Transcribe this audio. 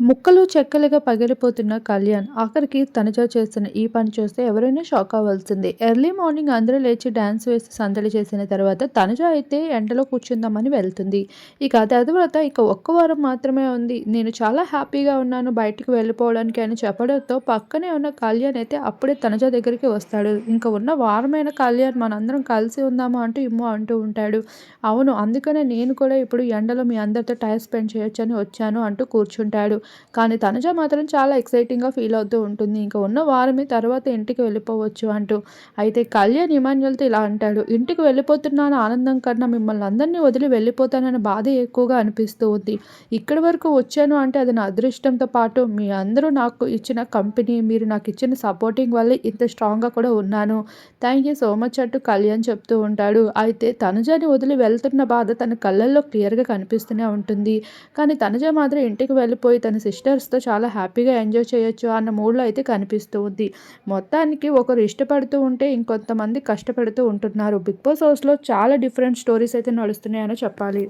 ముక్కలు చెక్కలుగా పగిలిపోతున్న కళ్యాణ్ ఆఖరికి తనుజ చేస్తున్న ఈ పని చూస్తే ఎవరైనా షాక్ అవ్వాల్సిందే. ఎర్లీ మార్నింగ్ అందరూ లేచి డ్యాన్స్ వేసి సందడి చేసిన తర్వాత తనజా అయితే ఎండలో కూర్చుందామని వెళ్తుంది. ఇక తర్వాత ఇక ఒక్క వారం మాత్రమే ఉంది. నేను చాలా హ్యాపీగా ఉన్నాను బయటికి వెళ్ళిపోవడానికి అని చెప్పడంతో పక్కనే ఉన్న కళ్యాణ్ అయితే అప్పుడే తనజా దగ్గరికి వస్తాడు. ఇంకా ఉన్న వారమైన కళ్యాణ్ మనందరం కలిసి ఉందామా అంటూ ఇమ్మో అంటూ ఉంటాడు. అవును అందుకనే నేను కూడా ఇప్పుడు ఎండలో మీ అందరితో టైం స్పెండ్ చేయొచ్చని వచ్చాను అంటూ కూర్చుంటాడు. కానీ తనుజ మాత్రం చాలా ఎక్సైటింగ్గా ఫీల్ అవుతూ ఉంటుంది. ఇంకా ఉన్న వారమే తర్వాత ఇంటికి వెళ్ళిపోవచ్చు అంటూ. అయితే కళ్యాణ్ ఇమాన్యుల్తో ఇలా అంటాడు ఇంటికి వెళ్ళిపోతున్నాను ఆనందం కన్నా మిమ్మల్ని అందరినీ వదిలి వెళ్ళిపోతానన్న బాధ ఎక్కువగా అనిపిస్తూ ఉంది. ఇక్కడి వరకు వచ్చాను అంటే అది నా అదృష్టంతో పాటు మీ అందరూ నాకు ఇచ్చిన కంపెనీ మీరు నాకు ఇచ్చిన సపోర్టింగ్ వల్లే ఇంత స్ట్రాంగ్గా కూడా ఉన్నాను. థ్యాంక్ యూ సో మచ్ అంటూ కళ్యాణ్ చెప్తూ ఉంటాడు. అయితే తనుజని వదిలి వెళ్తున్న బాధ తన కళ్ళల్లో క్లియర్గా కనిపిస్తూనే ఉంటుంది. కానీ తనుజ మాత్రం ఇంటికి వెళ్ళిపోయి తన తన సిస్టర్స్తో చాలా హ్యాపీగా ఎంజాయ్ చేయొచ్చు అన్న మూడ్లో అయితే కనిపిస్తూ ఉంది. మొత్తానికి ఒకరు ఇష్టపడుతూ ఉంటే ఇంకొంతమంది కష్టపడుతూ ఉంటున్నారు. బిగ్ బాస్ హౌస్లో చాలా డిఫరెంట్ స్టోరీస్ అయితే నడుస్తున్నాయని చెప్పాలి.